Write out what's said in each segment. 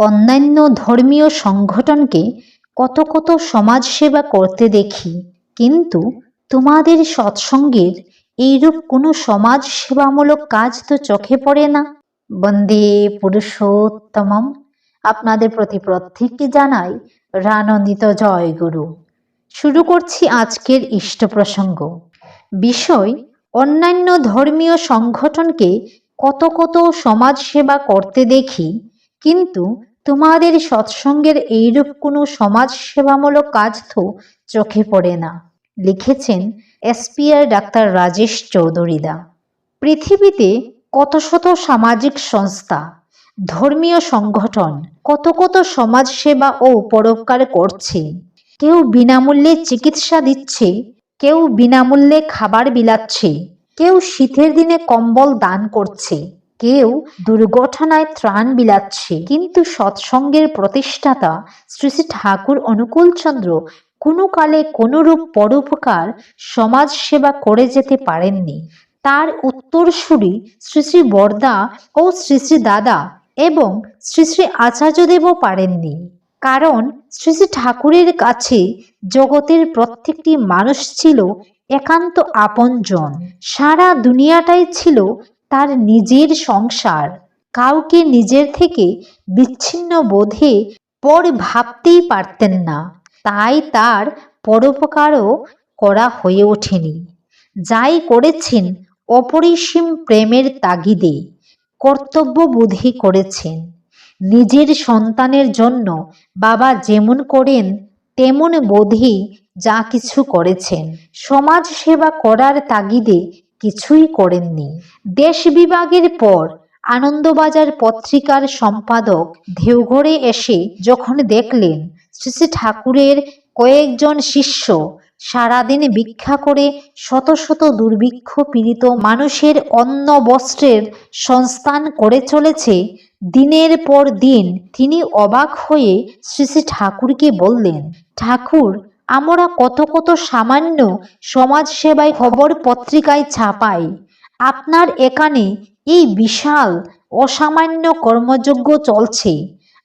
অন্যান্য ধর্মীয় সংগঠনকে কত কত সমাজসেবা করতে দেখি, কিন্তু তোমাদের সৎসঙ্গের এইরূপ কোনো সমাজ সেবামূলক কাজ তো চোখে পড়ে না। বন্দে পুরুষোত্তমম। আপনাদের প্রতি প্রত্যেককে জানাই রানন্দিত জয় গুরু। শুরু করছি আজকের ইষ্ট প্রসঙ্গ। বিষয়, অন্যান্য ধর্মীয় সংগঠনকে কত কত সমাজ সেবা করতে দেখি, কিন্তু তোমাদের সৎসঙ্গের এইরূপ কোনো সমাজ সেবামূলক কাজ তো চোখে পড়ে না। লিখেছেন এসপিআর ডাক্তার রাজেশ চৌধুরীদা। পৃথিবীতে কত শত সামাজিক সংস্থা, ধর্মীয় সংগঠন কত কত সমাজ সেবা ও পরোপকার করছে। কেউ বিনামূল্যে চিকিৎসা দিচ্ছে, কেউ বিনামূল্যে খাবার বিলাচ্ছে, কেউ শীতের দিনে কম্বল দান করছে। কেউ দুর্ঘটনায় ত্রাণ বিলাচ্ছে। কিন্তু সৎসঙ্গের প্রতিষ্ঠাতা শ্রী শ্রী ঠাকুর অনুকূলচন্দ্র কোনো কালে কোনোরূপ পরোপকার সমাজ সেবা করে যেতে পারেননি। তার উত্তরসূরি শ্রী শ্রী বরদা ও শ্রী শ্রী দাদা এবং শ্রী শ্রী আচার্যদেবও পারেননি। কারণ শ্রী শ্রী ঠাকুরের কাছে জগতের প্রত্যেকটি মানুষ ছিল একান্ত আপনজন। সারা দুনিয়াটাই ছিল তার নিজের সংসার কাউকে নিজের থেকে বিচ্ছিন্ন বোধে পর ভাবতেই পারতেন না। তাই তার পরোপকারও করা হয়ে ওঠেনি। যাই করেছেন, অপরিসীম প্রেমের তাগিদে কর্তব্য বুদ্ধি করেছেন। নিজের সন্তানের জন্য বাবা যেমন করেন, তেমন বোধেই যা কিছু করেছেন। সমাজ সেবা করার তাগিদে কিছুই করেননি। দেশ বিভাগের পর আনন্দবাজার পত্রিকার সম্পাদক দেওঘরে এসে যখন দেখলেন শ্রী শ্রী ঠাকুরের কয়েকজন শিষ্য সারাদিন ভিক্ষা করে শত শত দুর্ভিক্ষ পীড়িত মানুষের অন্ন বস্ত্রের সংস্থান করে চলেছে, দিনের পর দিন তিনি অবাক হয়ে শ্রী শ্রী ঠাকুরকে বললেন, ঠাকুর আমরা কত কত সামান্য সমাজ সেবায় খবর পত্রিকায় ছাপাই। আপনার এখানে এই বিশাল, অসামান্য কর্মযজ্ঞ চলছে।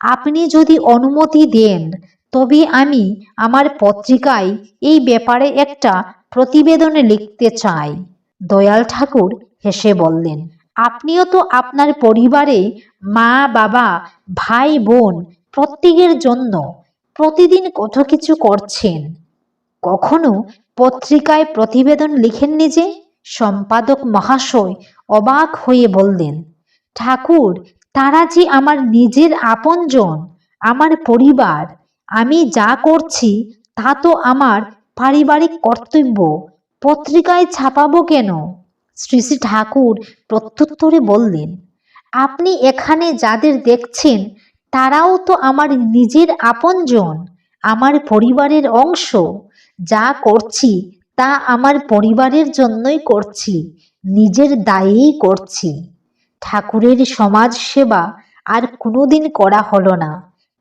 আপনি যদি অনুমতি দেন, তবে আমি আমার পত্রিকায় এই ব্যাপারে একটা প্রতিবেদন লিখতে চাই। দয়াল ঠাকুর হেসে বললেন, আপনিও তো আপনার পরিবারে মা, বাবা, ভাই, বোন প্রত্যেকের জন্য প্রতিদিন কত কিছু করছেন? কখনো পত্রিকায় প্রতিবেদন লিখেননি যে? সম্পাদক মহাশয় অবাক হয়ে বললেন, ঠাকুর, তারা যে আমার নিজের আপনজন, আমার পরিবার, আমি যা করছি তা তো আমার পারিবারিক কর্তব্য, পত্রিকায় ছাপাবো কেন? শ্রী শ্রী ঠাকুর প্রত্যুত্তরে বললেন, আপনি এখানে যাদের দেখছেন তারাও তো আমার নিজের আপনজন, আমার পরিবারের অংশ। যা করছি, তা আমার পরিবারের জন্যই করছি, নিজের দায়েই করছি। ঠাকুরের সমাজ সেবা আর কোনোদিন করা হলো না,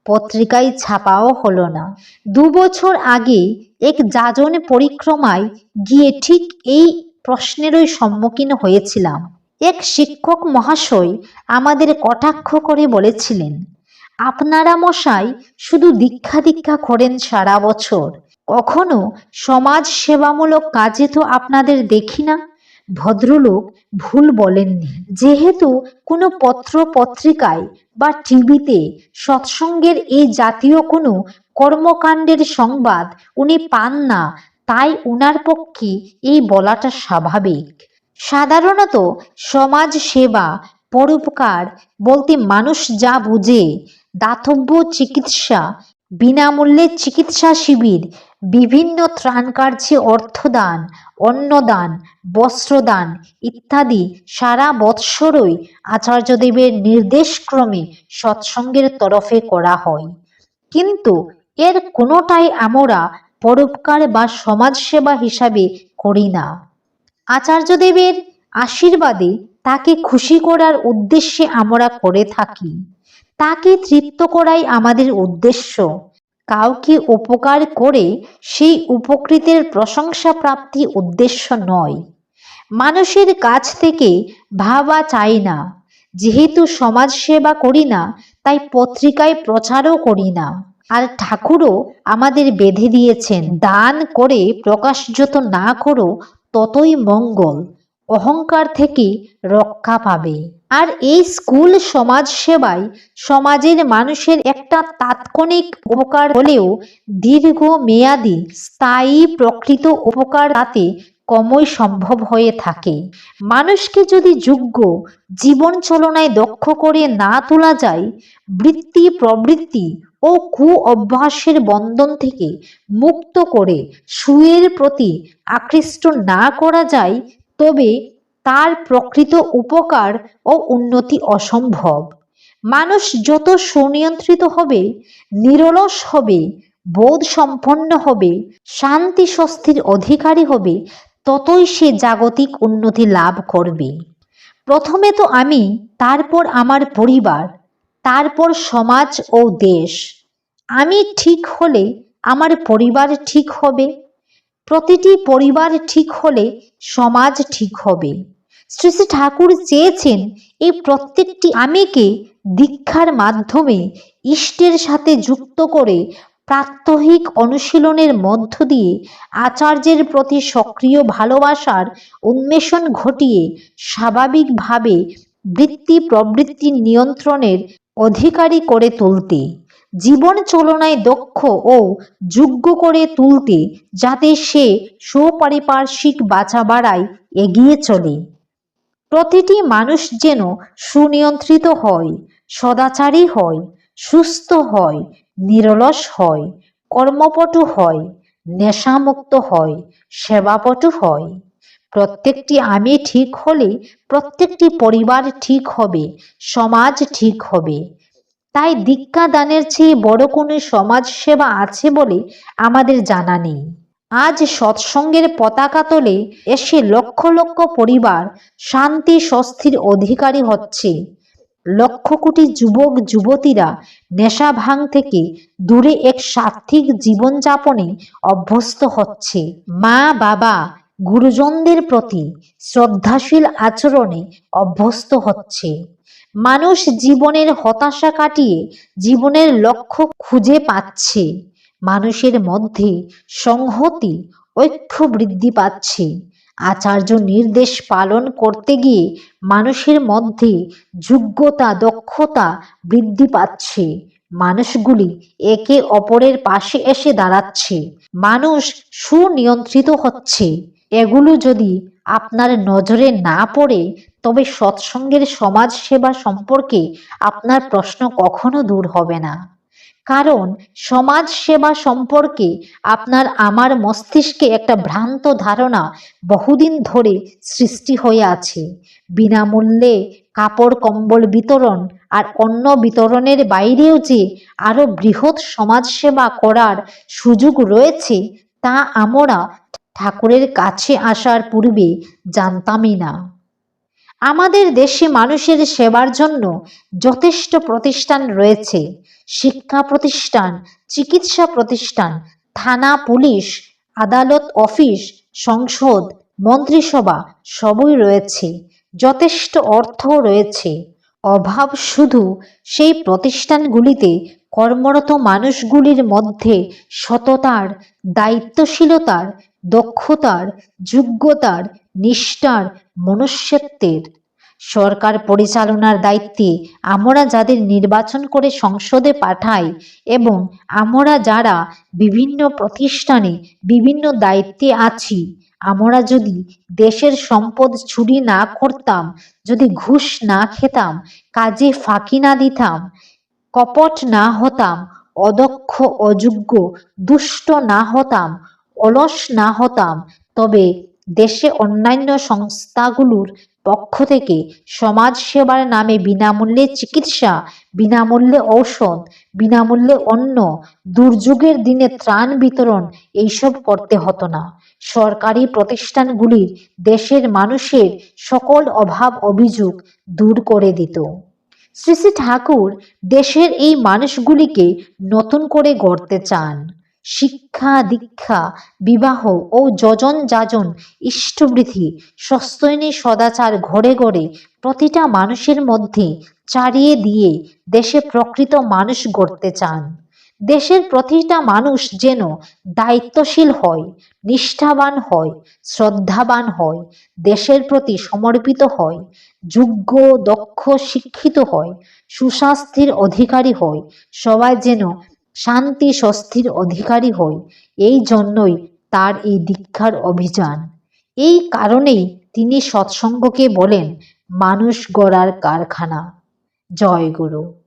পত্রিকায় ছাপাও হলো না। দু বছর আগে এক যাজন পরিক্রমায় গিয়ে ঠিক এই প্রশ্নেরই সম্মুখীন হয়েছিলাম। এক শিক্ষক মহাশয় আমাদের কটাক্ষ করে বলেছিলেন আপনারা মশাই শুধু দীক্ষা দীক্ষা করেন সারা বছর। কখনো সমাজ সেবামূলক কাজে তো আপনাদের দেখি না? ভদ্রলোক ভুল বলেননি। যেহেতু কোনো পত্র পত্রিকায় বা টিভিতে সৎসঙ্গের এই জাতীয় কোনো কর্মকাণ্ডের সংবাদ উনি পান না, তাই উনার পক্ষে এই বলাটা স্বাভাবিক। সাধারণত সমাজ সেবা, পরোপকার বলতে মানুষ যা বুঝে দাতব্য চিকিৎসা, বিনামূল্যে চিকিৎসা শিবির, বিভিন্ন ত্রাণ কার্যে অর্থদান, অন্নদান, বস্ত্রদান ইত্যাদি সারা বৎসরই আচার্যদেবের নির্দেশক্রমে সৎসঙ্গের তরফে করা হয়। কিন্তু এর কোনোটাই আমরা পরোপকার বা সমাজসেবা হিসাবে করি না। আচার্যদেবের আশীর্বাদে তাকে খুশি করার উদ্দেশ্যে আমরা করে থাকি। তাকে তৃপ্ত করাই আমাদের উদ্দেশ্য। কাউকে উপকার করে সেই উপকৃতের প্রশংসা প্রাপ্তি উদ্দেশ্য নয়। মানুষের কাছ থেকে ভাবা চাই না। যেহেতু সমাজ সেবা করি না, তাই পত্রিকায় প্রচারও করি না। আর ঠাকুরও আমাদের বেঁধে দিয়েছেন। দান করে প্রকাশ যত না করো, ততই মঙ্গল। অহংকার থেকে রক্ষা পাবে। আর এই স্কুল সমাজ সেবাই সমাজের মানুষের একটা তাৎক্ষণিক উপকার হলেও দীর্ঘ মেয়াদি স্থায়ী প্রকৃত উপকার তাতে কমই সম্ভব হয়ে থাকে। মানুষকে যদি যোগ্য জীবন চলনায় দক্ষ করে না তোলা যায়, বৃত্তি প্রবৃত্তি ও কু অভ্যাসের বন্ধন থেকে মুক্ত করে সুয়ের প্রতি আকৃষ্ট না করা যায় তবে তার প্রকৃত উপকার ও উন্নতি অসম্ভব। মানুষ যত সুনিয়ন্ত্রিত হবে, নিরলস হবে বোধ সম্পন্ন হবে শান্তি স্বস্তির অধিকারী হবে, ততই সে জাগতিক উন্নতি লাভ করবে। প্রথমে তো আমি, তারপর আমার পরিবার, তারপর সমাজ ও দেশ। আমি ঠিক হলে আমার পরিবার ঠিক হবে। প্রতিটি পরিবার ঠিক হলে সমাজ ঠিক হবে। শ্রী শ্রী ঠাকুর চেয়েছেন এই প্রত্যেকটি আমিকে দীক্ষার মাধ্যমে ইষ্টের সাথে যুক্ত করে প্রাত্যহিক অনুশীলনের মধ্য দিয়ে আচার্যের প্রতি সক্রিয় ভালোবাসার উন্মেষণ ঘটিয়ে স্বাভাবিকভাবে বৃত্তি প্রবৃত্তি নিয়ন্ত্রণের অধিকারী করে তুলতে। জীবন চলনায় দক্ষ ও যোগ্য করে তুলতে যাতে সে সুপারিপার্শ্বিক বাঁচা বাড়ায় এগিয়ে চলে। প্রতিটি মানুষ যেন সুনিয়ন্ত্রিত হয়, সদাচারী হয়, সুস্থ হয়, নিরলস হয়, কর্মপটু হয়, নেশামুক্ত হয়, সেবাপটু হয়। প্রত্যেকটি আমি ঠিক হলে প্রত্যেকটি পরিবার ঠিক হবে, সমাজ ঠিক হবে। তাই দীক্ষা দানের চেয়ে বড় কোনো সমাজ সেবা আছে বলে আমাদের জানা নেই। আজ সৎসঙ্গের পতাকা তোলে এসে লক্ষ লক্ষ পরিবার শান্তি স্বস্তির অধিকারী হচ্ছে। লক্ষ কোটি যুবক, যুবতীরা নেশা ভাঙ থেকে দূরে এক সাত্ত্বিক জীবনযাপনে অভ্যস্ত হচ্ছে। মা, বাবা, গুরুজনদের প্রতি শ্রদ্ধাশীল আচরণে অভ্যস্ত হচ্ছে। মানুষ জীবনের হতাশা কাটিয়ে জীবনের লক্ষ্য খুঁজে পাচ্ছে। মানুষের মধ্যে সংহতি, ঐক্য বৃদ্ধি পাচ্ছে। আচার্য নির্দেশ পালন করতে গিয়ে মানুষের মধ্যে যোগ্যতা, দক্ষতা বৃদ্ধি পাচ্ছে। মানুষগুলি একে অপরের পাশে এসে দাঁড়াচ্ছে। মানুষ সুনিয়ন্ত্রিত হচ্ছে। এগুলো যদি আপনার নজরে না পড়ে তবে সৎসঙ্গের সমাজ সেবা সম্পর্কে আপনার প্রশ্ন কখনো দূর হবে না। কারণ সমাজ সেবা সম্পর্কে আপনার আমার মস্তিষ্কে একটা ভ্রান্ত ধারণা বহুদিন ধরে সৃষ্টি হয়ে আছে। বিনামূল্যে কাপড়, কম্বল বিতরণ আর অন্য বিতরণের বাইরেও যে আরও বৃহৎ সমাজ সেবা করার সুযোগ রয়েছে, তা আমরা ঠাকুরের কাছে আসার পূর্বে জানতামই না। আমাদের দেশে মানুষের সেবার জন্য যথেষ্ট প্রতিষ্ঠান রয়েছে। শিক্ষা প্রতিষ্ঠান, চিকিৎসা প্রতিষ্ঠান, থানা পুলিশ, আদালত অফিস, সংসদ, মন্ত্রিসভা সবই রয়েছে। যথেষ্ট অর্থ রয়েছে। অভাব শুধু সেই প্রতিষ্ঠানগুলিতে কর্মরত মানুষগুলির মধ্যে সততার, দায়িত্বশীলতার দক্ষতার, যোগ্যতার, নিষ্ঠার, মনুষ্যত্বের। সরকার পরিচালনার দায়িত্বে আমরা যাদের নির্বাচন করে সংসদে পাঠাই এবং আমরা যারা বিভিন্ন প্রতিষ্ঠানে বিভিন্ন দায়িত্বে আছি, আমরা যদি দেশের সম্পদ চুরি না করতাম, যদি ঘুষ না খেতাম, কাজে ফাঁকি না দিতাম, কপট না হতাম, অদক্ষ, অযোগ্য, দুষ্ট না হতাম অলস না হতাম, তবে দেশে অন্যান্য সংস্থাগুলোর পক্ষ থেকে সমাজ সেবার নামে বিনামূল্যে চিকিৎসা, বিনামূল্যে ঔষধ, বিনামূল্যে অন্ন, দুর্যোগের দিনে ত্রাণ বিতরণ এইসব করতে হতো না। সরকারি প্রতিষ্ঠানগুলির দেশের মানুষের সকল অভাব অভিযোগ দূর করে দিত। শ্রী শ্রী ঠাকুর দেশের এই মানুষগুলিকে নতুন করে গড়তে চান। শিক্ষা, দীক্ষা, বিবাহ ও যজন যাজন, ইষ্টবৃদ্ধি সস্তৈনী সদাচার ঘরে ঘরে প্রতিটা মানুষের মধ্যে চারিয়ে দিয়ে দেশে প্রকৃত মানুষ গড়তে চান। দেশের প্রতিটা মানুষ যেন দায়িত্বশীল হয়, নিষ্ঠাবান হয়, শ্রদ্ধাবান হয়, দেশের প্রতি সমর্পিত হয়, যোগ্য, দক্ষ, শিক্ষিত হয়, সুস্বাস্থ্যের অধিকারী হয়, সবাই যেন শান্তি স্বস্তির অধিকারী হয় এই জন্যই তার এই দীক্ষার অভিযান। এই কারণেই তিনি সৎসঙ্গকে বলেন, মানুষ গড়ার কারখানা। জয় গুরু।